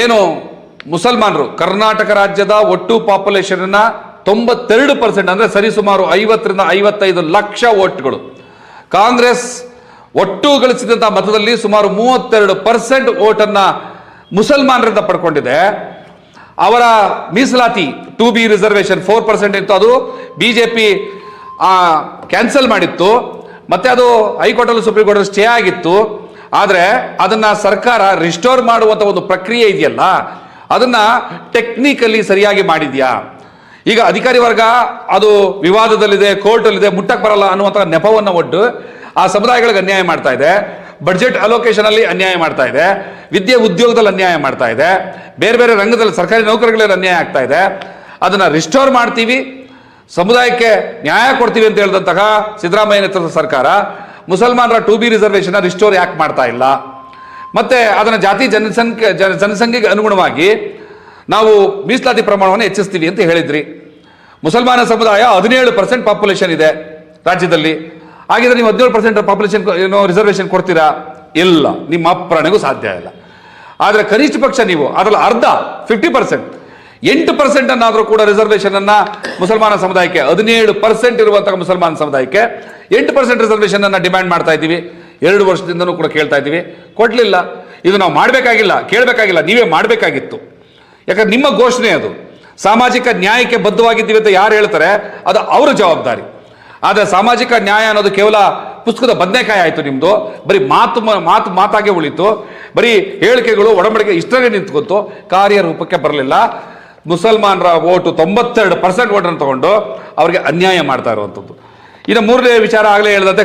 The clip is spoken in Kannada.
ಏನು ಮುಸಲ್ಮಾನರು, ಕರ್ನಾಟಕ ರಾಜ್ಯದ ಒಟ್ಟು ಪಾಪ್ಯುಲೇಷನ್ನ ತೊಂಬತ್ತೆರಡು ಪರ್ಸೆಂಟ್ ಅಂದರೆ ಸರಿಸುಮಾರು ಐವತ್ತರಿಂದ ಐವತ್ತೈದು ಲಕ್ಷ ಓಟ್ಗಳು ಕಾಂಗ್ರೆಸ್ ಒಟ್ಟು ಗಳಿಸಿದಂಥ ಮತದಲ್ಲಿ ಸುಮಾರು ಮೂವತ್ತೆರಡು ಪರ್ಸೆಂಟ್ ಓಟನ್ನು ಮುಸಲ್ಮಾನರಿಂದ ಪಡ್ಕೊಂಡಿದೆ. ಅವರ ಮೀಸಲಾತಿ two B reservation four percent ಇತ್ತು, ಅದು ಬಿಜೆಪಿ ಕ್ಯಾನ್ಸಲ್ ಮಾಡಿತ್ತು. ಮತ್ತೆ ಅದು ಹೈಕೋರ್ಟಲ್ಲಿ ಸುಪ್ರೀಂ ಕೋರ್ಟ್ ಸ್ಟೇ ಆಗಿತ್ತು. ಆದರೆ ಅದನ್ನ ಸರ್ಕಾರ ರಿಸ್ಟೋರ್ ಮಾಡುವಂತ ಒಂದು ಪ್ರಕ್ರಿಯೆ ಇದೆಯಲ್ಲ, ಅದನ್ನ ಟೆಕ್ನಿಕಲಿ ಸರಿಯಾಗಿ ಮಾಡಿದ್ಯಾ? ಈಗ ಅಧಿಕಾರಿ ವರ್ಗ ಅದು ವಿವಾದದಲ್ಲಿದೆ, ಕೋರ್ಟಲ್ಲಿದೆ ಮುಟ್ಟಕ್ಕೆ ಬರಲ್ಲ ಅನ್ನುವಂಥ ನೆಪವನ್ನು ಒಡ್ಡು ಆ ಸಮುದಾಯಗಳಿಗೆ ಅನ್ಯಾಯ ಮಾಡ್ತಾ ಇದೆ. ಬಡ್ಜೆಟ್ ಅಲೋಕೇಶನ್ ಅಲ್ಲಿ ಅನ್ಯಾಯ ಮಾಡ್ತಾ ಇದೆ. ವಿದ್ಯೆ ಉದ್ಯೋಗದಲ್ಲಿ ಅನ್ಯಾಯ ಮಾಡ್ತಾ ಇದೆ. ಬೇರೆ ಬೇರೆ ರಂಗದಲ್ಲಿ ಸರ್ಕಾರಿ ನೌಕರಿಗಳಲ್ಲಿ ಅನ್ಯಾಯ ಆಗ್ತಾ ಇದೆ. ಅದನ್ನ ರಿಸ್ಟೋರ್ ಮಾಡ್ತೀವಿ. ಸಮುದಾಯಕ್ಕೆ ನ್ಯಾಯ ಕೊಡ್ತೀವಿ ಅಂತ ಹೇಳಿದಂತಹ ಸಿದ್ದರಾಮಯ್ಯ ನೇತೃತ್ವದ ಸರ್ಕಾರ ಮುಸಲ್ಮಾನರ ಟು ಬಿ ರಿಸರ್ವೇಶನ್ ರಿಸ್ಟೋರ್ ಯಾಕೆ ಮಾಡ್ತಾ ಇಲ್ಲ? ಮತ್ತೆ ಅದನ್ನ ಜಾತಿ ಜನಸಂಖ್ಯೆ, ಜನ- ಜನಸಂಖ್ಯೆಗೆ ಅನುಗುಣವಾಗಿ ನಾವು ಮೀಸಲಾತಿ ಪ್ರಮಾಣವನ್ನು ಹೆಚ್ಚಿಸ್ತೀವಿ ಅಂತ ಹೇಳಿದ್ರಿ. ಮುಸಲ್ಮಾನ ಸಮುದಾಯ ಹದಿನೇಳು ಪರ್ಸೆಂಟ್ ಪಾಪ್ಯುಲೇಷನ್ ಇದೆ ರಾಜ್ಯದಲ್ಲಿ. ಹಾಗಿದ್ರೆ ನೀವು ಹದಿನೇಳು ಪರ್ಸೆಂಟ್ ಪಾಪ್ಯುಲೇಷನ್ ಏನೋ ರಿಸರ್ವೇಶನ್ ಕೊಡ್ತೀರಾ? ಇಲ್ಲ. ನಿಮ್ಮ ಅಪ್ರಾಣೆಗೂ ಸಾಧ್ಯ ಇಲ್ಲ. ಆದರೆ ಕನಿಷ್ಠ ಪಕ್ಷ ನೀವು, ಅದರಲ್ಲಿ ಅರ್ಧ ಫಿಫ್ಟಿ ಪರ್ಸೆಂಟ್ ಎಂಟು ಪರ್ಸೆಂಟ್ ಅನ್ನಾದರೂ ಕೂಡ ರಿಸರ್ವೇಷನ್ ಅನ್ನ ಮುಸಲ್ಮಾನ ಸಮುದಾಯಕ್ಕೆ, ಹದಿನೇಳು ಪರ್ಸೆಂಟ್ ಇರುವಂತಹ ಮುಸಲ್ಮಾನ ಸಮುದಾಯಕ್ಕೆ ಎಂಟು ಪರ್ಸೆಂಟ್ ರಿಸರ್ವೇಷನನ್ನು ಡಿಮ್ಯಾಂಡ್ ಮಾಡ್ತಾ ಇದ್ದೀವಿ. ಎರಡು ವರ್ಷದಿಂದನೂ ಕೂಡ ಕೇಳ್ತಾ ಇದ್ದೀವಿ. ಕೊಡಲಿಲ್ಲ. ಇದು ನಾವು ಮಾಡಬೇಕಾಗಿಲ್ಲ, ಕೇಳಬೇಕಾಗಿಲ್ಲ, ನೀವೇ ಮಾಡಬೇಕಾಗಿತ್ತು. ಯಾಕಂದ್ರೆ ನಿಮ್ಮ ಘೋಷಣೆ ಅದು. ಸಾಮಾಜಿಕ ನ್ಯಾಯಕ್ಕೆ ಬದ್ಧವಾಗಿದ್ದೀವಿ ಅಂತ ಯಾರು ಹೇಳ್ತಾರೆ, ಅದು ಅವರ ಜವಾಬ್ದಾರಿ. ಆದರೆ ಸಾಮಾಜಿಕ ನ್ಯಾಯ ಅನ್ನೋದು ಕೇವಲ ಪುಸ್ತಕದ ಬದನೆಕಾಯಿ ಆಯಿತು ನಿಮ್ಮದು ಬರೀ ಮಾತು ಮಾತು ಮಾತಾಗೆ ಉಳಿತು. ಬರೀ ಹೇಳಿಕೆಗಳು ಒಡಂಬಡಿಕೆ ಇಷ್ಟರೇ ನಿಂತ್ಕೊತು. ಕಾರ್ಯರೂಪಕ್ಕೆ ಬರಲಿಲ್ಲ. ಮುಸಲ್ಮಾನರ ಓಟು ತೊಂಬತ್ತೆರಡು ಪರ್ಸೆಂಟ್ ಓಟನ್ನು ತಗೊಂಡು ಅವರಿಗೆ ಅನ್ಯಾಯ ಮಾಡ್ತಾ ಇರುವಂಥದ್ದು. ಇನ್ನು ಮೂರನೇ ವಿಚಾರ ಆಗಲೇ ಹೇಳಿದಂತೆ